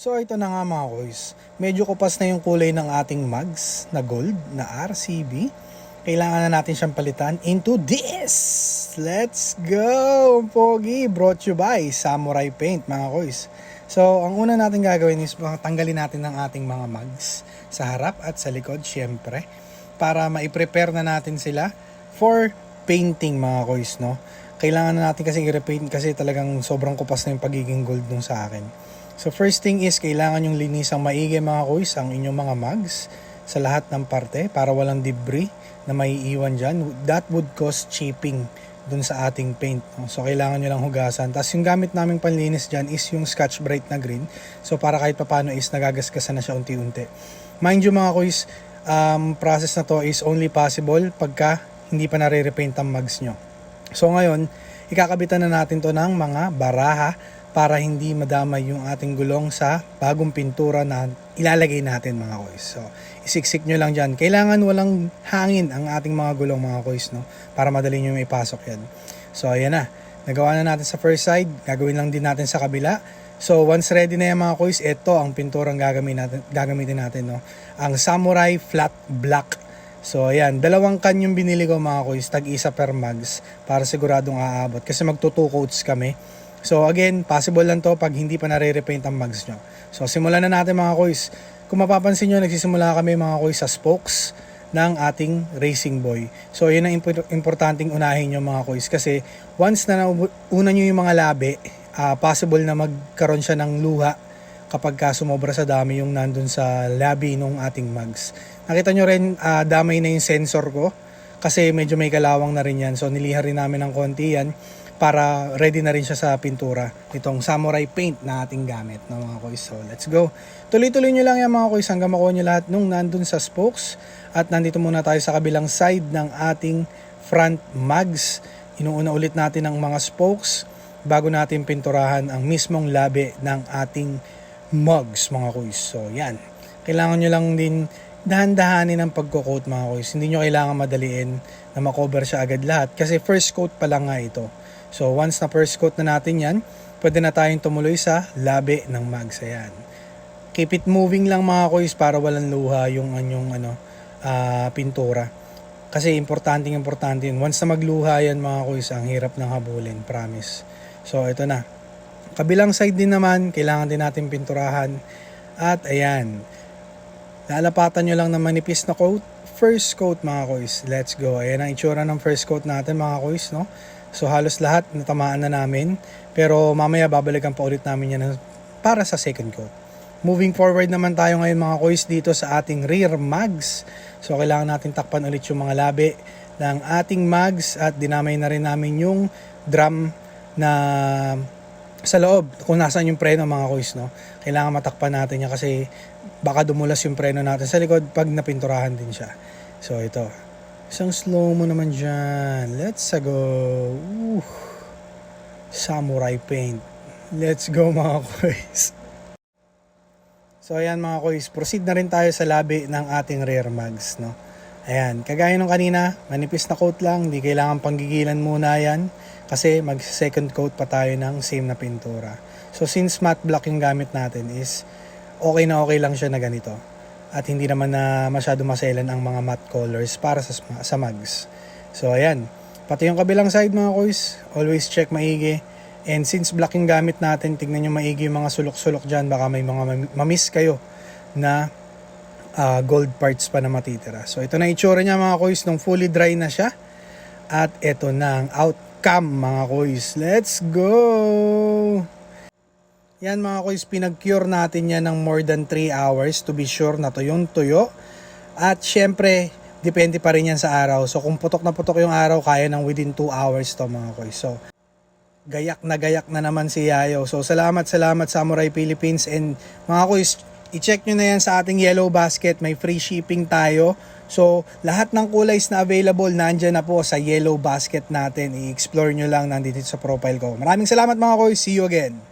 So ito na nga mga koys, medyo kupas na yung kulay ng ating mugs na gold na RCB. Kailangan na natin siyang palitan into this! Let's go! Pogi! Brought you by Samurai Paint mga koys. So ang una natin gagawin is tanggalin natin ng ating mga mugs sa harap at sa likod syempre para ma-prepare na natin sila for painting mga koys no. Kailangan na natin kasi i-repaint kasi talagang sobrang kupas na yung pagiging gold nung sa akin. So first thing is kailangan yung linisang maigi mga kuys ang inyong mga mugs sa lahat ng parte para walang debris na maiiwan dyan. That would cause chipping dun sa ating paint. So kailangan nyo lang hugasan. Tapos yung gamit naming panlinis dyan is yung Scotch Bright na green. So para kahit papano is nagagasgasan na siya unti-unti. Mind you mga kuys, um, process na to is only possible pagka hindi pa nare-repaint ang mugs nyo. So ngayon, ikakabitan na natin to ng mga baraha para hindi madamay yung ating gulong sa bagong pintura na ilalagay natin mga koys. So, isiksik nyo lang dyan. Kailangan walang hangin ang ating mga gulong mga koys, no? Para madali nyo may pasok yan. So, ayan na. Nagawa na natin sa first side. Gagawin lang din natin sa kabila. So, once ready na yan mga koys, ito ang pinturang gagamitin natin, gagamitin natin, no? Ang Samurai Flat Black. So, ayan. Dalawang can yung binili ko mga koys. Tag-isa per mugs para siguradong aabot. Kasi magto two coats kami. So again, possible lang to pag hindi pa nare-repaint ang mugs nyo. So simulan na natin mga koys. Kung mapapansin nyo, nagsisimula kami mga koys sa spokes ng ating racing boy. So yun ang impo- importanteng unahin nyo mga koys kasi once na una nyo yung mga labi, ah, possible na magkaroon siya ng luha kapag ka sumobra sa dami yung nandun sa labi ng ating mugs. Nakita nyo rin, ah, damay na yung sensor ko kasi medyo may kalawang na rin yan. So nilihan rin namin ng konti yan para ready na rin siya sa pintura. Itong samurai paint na ating gamit no, mga koys. So let's go. Tuloy-tuloy nyo lang yan mga koys hanggang makuha nyo lahat nung nandun sa spokes. At nandito muna tayo sa kabilang side ng ating front mugs. Inuuna ulit natin ang mga spokes bago natin pinturahan ang mismong labi ng ating mugs mga koys. So yan. Kailangan nyo lang din dahan-dahanin ang pagko-coat mga koys. Hindi nyo kailangan madaliin na makover siya agad lahat kasi first coat pa lang nga ito. So once na first coat na natin yan, pwede na tayong tumuloy sa labi ng mugs. Ayan. Keep it moving lang mga koys para walang luha yung anyong ano, ah, pintura. Kasi importante importante yun. Once na magluha yan mga koys, ang hirap ng habulin, promise. So ito na. Kabilang side din naman, kailangan din natin pinturahan. At ayan, lalapatan nyo lang ng manipis na coat. First coat mga koys, let's go. Ayan ang itsura ng first coat natin mga koys, no? So halos lahat natamaan na namin. Pero mamaya babalikan pa ulit namin yan para sa second coat. Moving forward naman tayo ngayon mga koys dito sa ating rear mags. So kailangan natin takpan ulit yung mga labi ng ating mags at dinamay na rin namin yung drum na sa loob kung nasaan yung preno mga koys no. Kailangan matakpan natin yan kasi baka dumulas yung preno natin sa likod pag napinturahan din siya. So ito, Isang slow mo naman dyan. Let's go. Ooh. Samurai paint. Let's go mga koys. So ayan mga koys, proceed na rin tayo sa labi ng ating rear mags. No? Ayan, kagaya nung kanina, manipis na coat lang, hindi kailangan panggigilan muna yan kasi mag second coat pa tayo ng same na pintura. So since matte black yung gamit natin is okay na okay lang siya na ganito at hindi naman na masyado maselan ang mga matte colors para sa, sa mugs. So ayan, pati yung kabilang side mga koys, always check maigi. And since black yung gamit natin, tignan nyo maigi yung mga sulok-sulok dyan, baka may mga mam- mamiss kayo na ah, gold parts pa na matitira. So ito na itsura niya mga koys nung fully dry na siya. At ito na ang outcome mga koys. Let's go! Yan mga koys, pinag-cure natin yan ng more than 3 hours to be sure na to yung tuyo. At syempre, depende pa rin yan sa araw. So kung putok na putok yung araw, kaya ng within 2 hours to mga koys. So, gayak na gayak na naman si Yayo. So salamat, salamat Samurai Philippines. And mga koys, i-check nyo na yan sa ating yellow basket. May free shipping tayo. So, lahat ng kulay na available nandyan na po sa yellow basket natin. I-explore nyo lang nandito sa profile ko. Maraming salamat mga koys. See you again.